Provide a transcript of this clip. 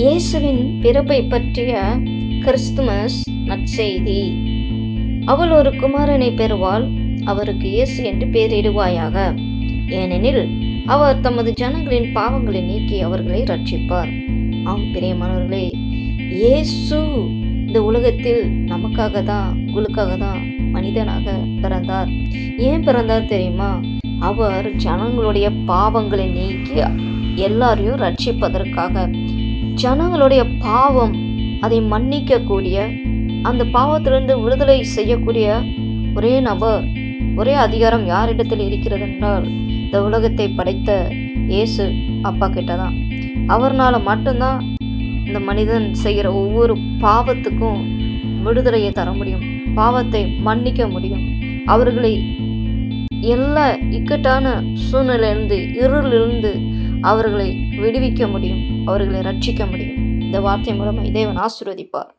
இயேசுவின் பிறப்பை பற்றிய கிறிஸ்துமஸ் நற்செய்தி. அவள் ஒரு குமாரனை பெறுவாள் அவருக்கு இயேசு என்று பெயரிடுவாயாக. ஏனெனில் அவர் தமது ஜனங்களின் பாவங்களை நீக்கி அவர்களை ரட்சிப்பார் ஆம் பிரியமானவர்களே இயேசு இந்த உலகத்தில் நமக்காக தான் உங்களுக்காக தான் மனிதனாக பிறந்தார். ஏன் பிறந்தார் தெரியுமா? அவர் ஜனங்களுடைய பாவங்களை நீக்கி எல்லாரையும் ரட்சிப்பதற்காக ஜனங்களுடைய பாவம் அதை மன்னிக்கக்கூடிய அந்த பாவத்திலிருந்து விடுதலை செய்யக்கூடிய ஒரே நபர் ஒரே அதிகாரம் யாரிடத்தில் இருக்கிறது என்றால் இந்த உலகத்தை படைத்த இயேசு அப்பா கிட்ட தான் அவர்னால் மட்டும்தான் இந்த மனிதன் செய்கிற ஒவ்வொரு பாவத்துக்கும் விடுதலையை தர முடியும் பாவத்தை மன்னிக்க முடியும். அவர்களை எல்லா இக்கட்டான சூழ்நிலையிலிருந்து இருளிலிருந்து அவர்களை விடுவிக்க முடியும் அவர்களை ரட்சிக்க முடியும். இந்த வார்த்தை மூலமாக இதேவன் ஆசிர்வதிப்பார்.